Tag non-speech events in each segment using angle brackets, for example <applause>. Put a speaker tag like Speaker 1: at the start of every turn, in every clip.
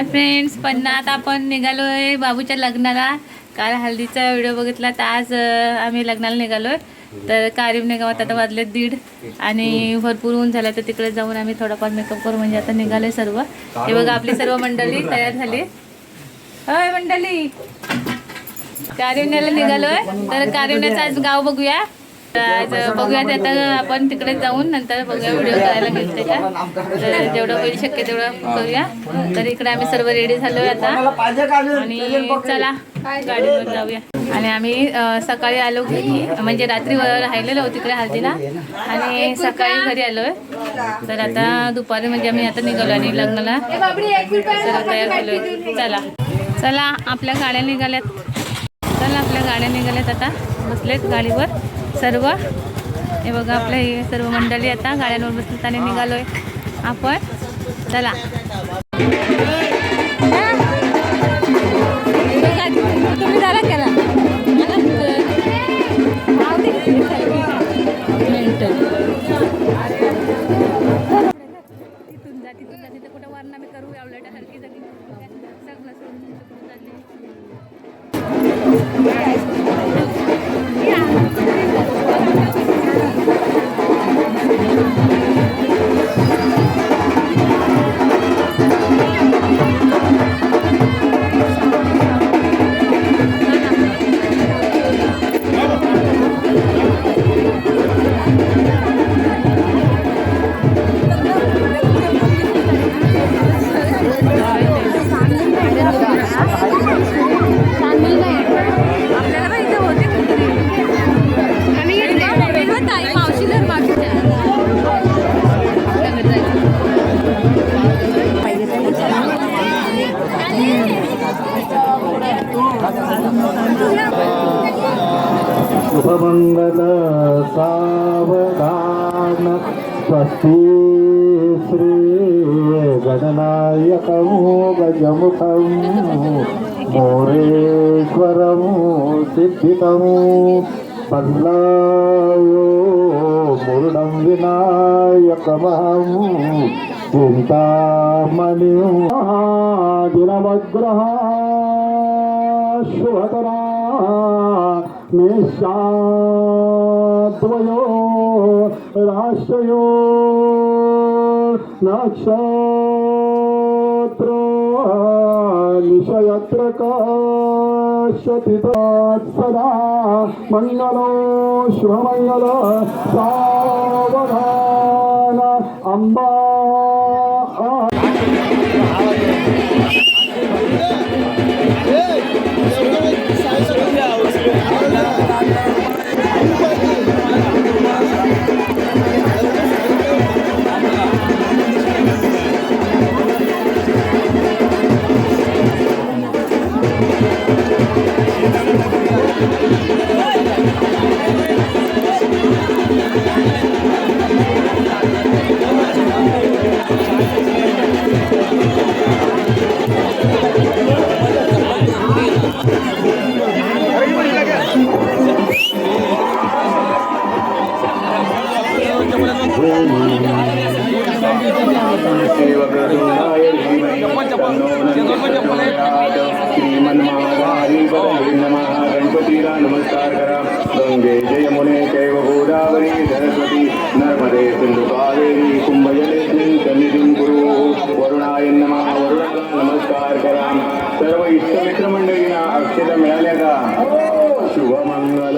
Speaker 1: Hi friends पण आता आपण निघालो आहे बाबूच्या लग्नाला. काल हल्दीचा व्हिडिओ बघितला तर आज आम्ही लग्नाला निघालो आहे तर कारिमने गावात आता वाजले दीड. आणि भरपूर ऊन झालं तर तिकडे जाऊन आम्ही थोडाफार मेकअप करू. म्हणजे आता निघालो आहे सर्व. हे बघा आपली सर्व मंडळी तयार झाली. होय मंडळी. कारिवण्याला आहे तर कारिवण्याचं आज गाव बघूया. आज बघूया आता आपण तिकडे जाऊन नंतर बघूया व्हिडिओ करायला मिळते का? तर जेवढं होईल शक्य तेवढं करूया. तर इकडे आम्ही सर्व रेडी झालो आता. आणि चला गाडीवर जाऊया. आणि आम्ही सकाळी आलो घरी. म्हणजे रात्री राहिलेलो तिकडे हळदीला. आणि सकाळी घरी आलो तर आता दुपारी म्हणजे आम्ही आता निघालो आणि लग्नाला. सर्व तयार झालोय चला. चला आपल्या गाड्या निघाल्यात. चला आपल्या गाड्या निघाल्यात आता. बसलेत गाडीवर. सर्व. हे बघा आपल्या हे सर्व मंडळी आता गाड्यांवर बसताना आणि निघालोय आपण. चला.
Speaker 2: Thank <laughs> you. गणनायकं गजमुखं मोरेश्वरं सिद्धितं पल्लवो मुरुडं विनायकमहं चिन्तामणिं दिनवग्रहा शुभकरा निशाद्वयो राष्ट्रयो नक्षत्र निशयत्र कश्यति सदा मङ्गलो शुभमङ्गल सावधान अम्बा गणपतीला नमस्कार करा गंगे जयमुने कैव गोदावरी सरस्वती नर्मदे सिंधु कावेरी कुंभजलेस्मिन् सन्निधिं कुरु वरुणाय नमः वरुणाला नमस्कार करा सर्व इष्टमित्र मंडळींना अक्षता मिळाल्या का शुभमंगल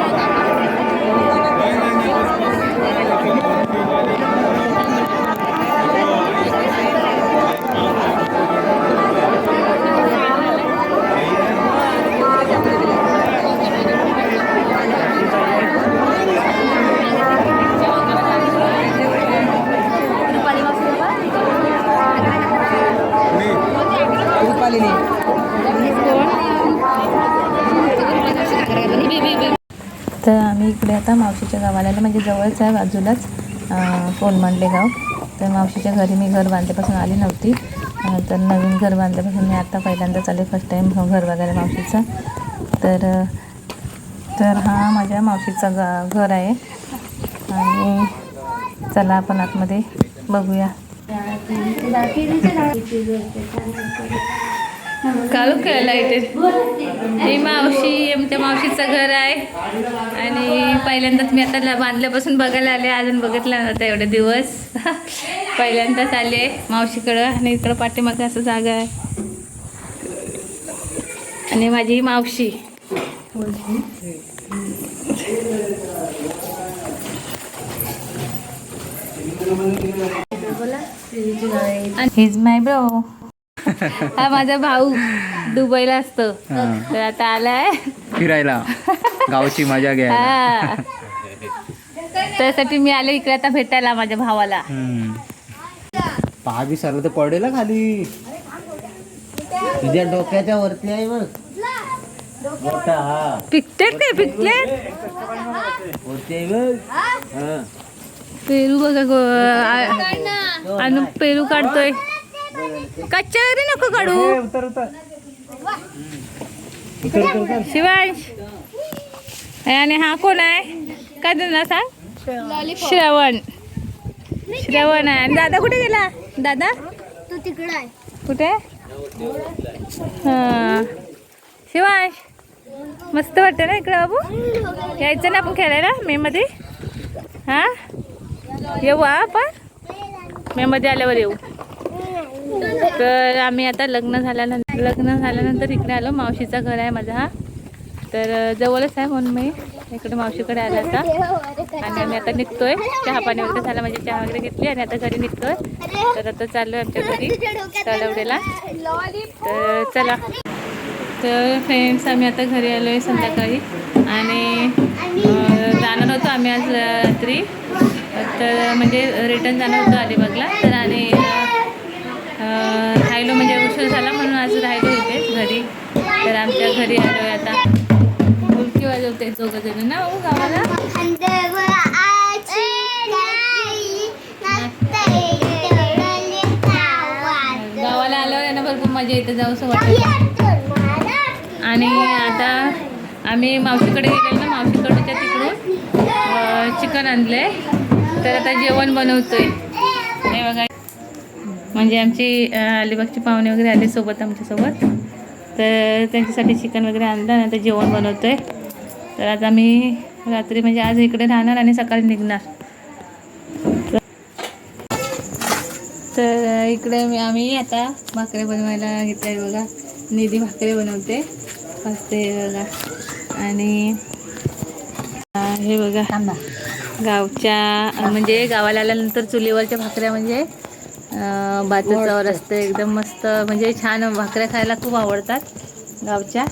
Speaker 1: तर आम्ही इकडे आता मावशीच्या गावाला आलो. म्हणजे जवळच आहे बाजूलाच कोलमांडले गाव. तर मावशीच्या घरी मी घर बांधल्यापासून आली नव्हती. तर नवीन घर बांधल्यापासून मी आता पहिल्यांदाच आले फर्स्ट टाईम घर बघायला मावशीचं. तर तर हा माझ्या मावशीचा गा घर आहे. आणि चला आपण आतमध्ये बघूया. काळू खेळायला इथे. ही मावशी आमच्या मावशीचं घर आहे. आणि पहिल्यांदाच मी आता बांधल्यापासून बघायला आले. अजून बघितलं नव्हतं एवढे दिवस. <laughs> पहिल्यांदाच आले मावशीकडं. आणि इकडं पाठीमागं असं जागा आहे. आणि माझी ही मावशी. हिज माय ब्रो हा माझा भाऊ दुबईला असतो. तर आता आलाय.
Speaker 3: फिरायला. गावची मजा
Speaker 1: हा. त्यासाठी मी आले इकडे आता भेटायला माझ्या भावाला.
Speaker 3: बी सर्व तर पडेल खाली.
Speaker 4: तुझ्या डोक्याच्या वरती आहे बघ. मोठा
Speaker 1: पिकटेट काय? पिकलेट
Speaker 4: वरती आहे बघ.
Speaker 1: पेरू बघा आणि पेरू काढतोय. कच्च्या वगैरे नको काढू.
Speaker 3: उतर उतर.
Speaker 1: शिवांश. आणि हा कोण आहे? काय तुझं सांग श्रवण. श्रवण आहे. आणि दादा कुठे गेला? दादा?
Speaker 5: तू तिकडं आहे.
Speaker 1: कुठे? हा. शिवांश. मस्त वाटतं ना इकडं बाबू? यायचं ना आपण खेळायला मे मध्ये? हा? येऊ हा आपण? मे मध्ये आल्यावर येऊ. तर आम्ही आता लग्न झाल्यानंतर लग्न झाल्यानंतर इकडे आलो. मावशीचा घर आहे माझा हा. तर जवळच आहे म्हणून मी इकडे मावशीकडे आला आता. आणि आम्ही आता निघतोय. चहा पाणी वगैरे झाला म्हणजे चहा वगैरे घेतली आणि आता घरी निघतोय. तर आता चाललोय आमच्या घरी तळवडेला. तर चला. तर फ्रेंड्स आम्ही आता घरी आलो आहे संध्याकाळी. आणि जाणार होतो आम्ही आज रात्री. तर म्हणजे रिटर्न जाणार होतो अलिबागला. तर राहिलो म्हणजे उशीर झाला म्हणून आज राहिलो इथे घरी. तर आमच्या घरी आलो आहे आता. मुलकी वाजवते चौघ जण ना हो गावाला? गावाला आलो यांना भरपूर मजा येते जाऊसं वाटतं. आणि आता आम्ही मावशीकडे गेलो ना मावशीकडच्या तिकडून चिकन चिकन आणलंय. तर आता जेवण बनवतोय. हे बघा म्हणजे आमची अलिबागची पाहुणे वगैरे आले सोबत आमच्यासोबत. तर त्यांच्यासाठी चिकन वगैरे आणलं आणि आता जेवण बनवतोय. तर आज आम्ही रात्री म्हणजे आज इकडे राहणार आणि सकाळी निघणार. तर इकडे मी आम्ही आता भाकऱ्या बनवायला घेतल्या बघा. निधी भाकरी बनवते. आहे बघा. आणि हे बघा. गावच्या म्हणजे गावाला आल्यानंतर चुलीवरच्या भाकऱ्या म्हणजे भाताचं असतं एकदम मस्त म्हणजे छान भाकऱ्या खायला खूप आवडतात गावच्या.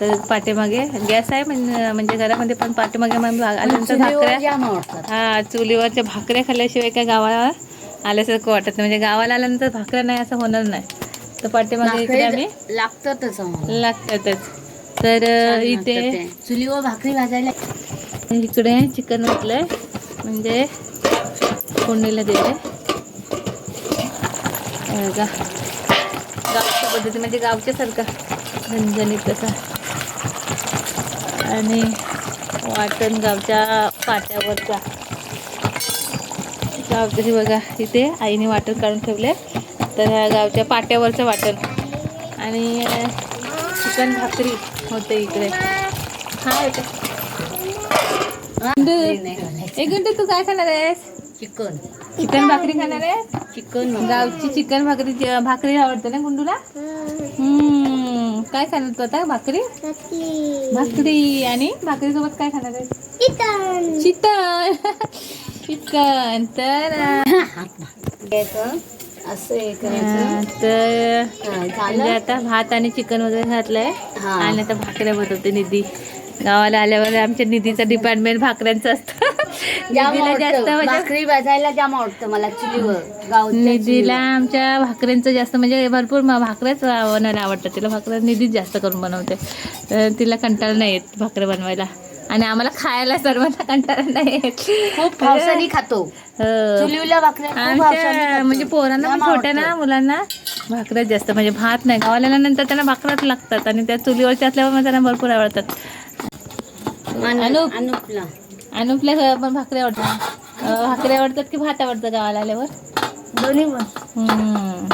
Speaker 1: तर पाठीमागे गॅस आहे म्हणजे घरामध्ये पण पाठीमागे मग आल्यानंतर भाकऱ्या हा चुलीवरच्या भाकऱ्या खाल्ल्याशिवाय काय गावाला आल्यासारखं वाटत नाही. म्हणजे गावाला आल्यानंतर भाकऱ्या नाही असं होणार नाही. तर पाठीमागे इकडे आम्ही
Speaker 5: लागतातच
Speaker 1: लागतातच. तर इथे
Speaker 5: चुलीवर भाकरी भाजायला
Speaker 1: इकडे चिकन म्हटलंय म्हणजे फोडणीला दिले बघा गावच्या पद्धती म्हणजे गावच्या सारखा झणझणीत तसा. आणि वाटण गावच्या पाट्यावरचा गावची बघा इथे आईने वाटण काढून ठेवले तर ह्या गावच्या पाट्यावरचं वाटण. आणि चिकन भाकरी होते इकडे. हा येते. एक घंटे तू काय खाणार आहेस?
Speaker 5: चिकन.
Speaker 1: चिकन भाकरी खाणार आहे?
Speaker 5: चिकन
Speaker 1: गावची चिकन भाकरी भाकरी आवडते ना गुंडूला? हम्म. काय खाणार तू आता भाकरी? भाकरी. आणि भाकरी सोबत काय खाणार आहे? चिकन. चिकन. तर
Speaker 5: असं हे करायचं.
Speaker 1: तर म्हणजे आता भात आणि चिकन वगैरे घातलंय. आणि आता भाकऱ्या बनवते निधी. गावाला आल्यावर आमच्या निधीचं डिपार्टमेंट भाकऱ्यांचं असतं.
Speaker 5: जाम
Speaker 1: निधीला जास्त
Speaker 5: आवडतं
Speaker 1: म्हणजे
Speaker 5: भाकरी भाजायला जाम आवडतं मला चुलीवर गावच्या
Speaker 1: निधीला आमच्या भाकऱ्यांचं जास्त म्हणजे भरपूर म- भाकऱ्याच बनवायला आवडतात तिला भाकऱ्या निधीच जास्त करून बनवते तर तिला कंटाळा नाही येत भाकऱ्या बनवायला आणि आम्हाला खायला सर्वांना कंटाळा नाही येत.
Speaker 5: खूप पावसाने खातो
Speaker 1: हो.
Speaker 5: चुलीवल्या भाकऱ्या खूप हौसाने
Speaker 1: आमच्या
Speaker 5: खातो.
Speaker 1: म्हणजे पोरांना पण
Speaker 5: जाम
Speaker 1: छोट्या ना. मुलांना भाकऱ्याच जास्त म्हणजे भात नाही गावाला नंतर त्यांना भाकऱ्याच लागतात आणि त्या चुलीवरच्या असल्यावर मग त्यांना भरपूर आवडतात
Speaker 5: अनु-
Speaker 1: अनुप.
Speaker 5: अनुपला
Speaker 1: पण भाकरी आवडतात. भाकरी आवडतात की भात आवडतं गावाला आल्यावर?
Speaker 5: दोन्ही पण.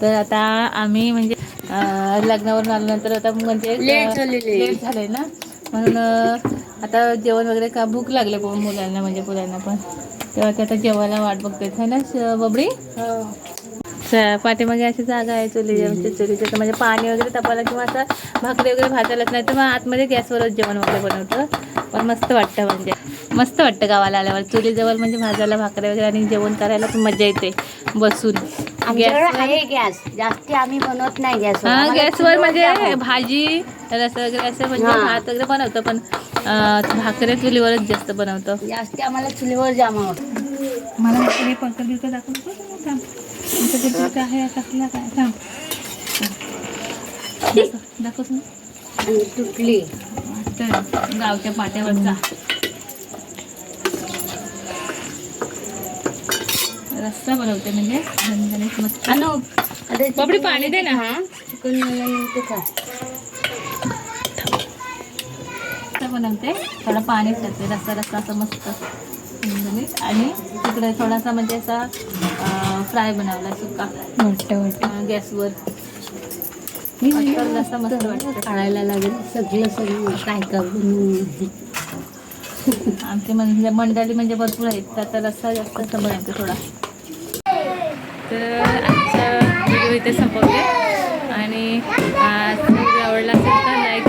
Speaker 1: तर आता आम्ही म्हणजे अं, लग्नावरून आल्यानंतर आता म्हणजे. लेट झालंय ना? म्हणून आता जेवण वगैरे का भूक लागले पण मुलांना म्हणजे मुलांना पण. तेव्हा ते आता जेवायला वाट बघतात है ना बबडी? स- पाठीमागे अशी जागा आहे चुली चुलीचं तर म्हणजे पाणी वगैरे तापायला किंवा असं भाकरी वगैरे भाजायलाच नाही. तर मग आतमध्ये गॅसवरच जेवण वगैरे बनवतं. पण मस्त वाटतं म्हणजे. मस्त वाटतं गावाला आल्यावर. चुलीजवळ म्हणजे भाजायला भाकरी वगैरे आणि जेवण करायला पण मजा येते. बसून.
Speaker 5: आमच्याकडे
Speaker 1: गॅस
Speaker 5: आहे गॅस. जास्ती आम्ही बनवत नाही गॅसवर.
Speaker 1: हा
Speaker 5: आम्हाला
Speaker 1: गॅसवर म्हणजे भाजी रस वगैरे असं म्हणजे. भात वगैरे बनवतो पण भाकरी चुलीवरच जास्त बनवतो.
Speaker 5: जास्ती आम्हाला चुलीवर जाम आवडतं
Speaker 1: मला हे पंकज दाखवतो. आहे टाकला काय? थांब.
Speaker 5: आणि तुटली.
Speaker 1: वाटतं गावच्या पाट्यावरचा. रस्ता बनवते म्हणजे. मस्त.
Speaker 5: चिकन
Speaker 1: पाणी दे ना.
Speaker 5: हा चिकन ते खा
Speaker 1: बनवते. थोडं पाणी टाकते. रस्ता रस्ता असं मस्त. आणि तिकडे थोडासा म्हणजे असा फ्राय बनवला सुका. वाटत वाटत. गॅसवर. मस्त वाटतं.
Speaker 5: लागेल. काय <laughs>
Speaker 1: आमचे म्हणजे मंडळी म्हणजे भरपूर आहेत. तर रस्सा जास्त समोर आमचा थोडा. तर आजचा व्हिडिओ इथे संपवते. आणि आवडला असेल तर लाईक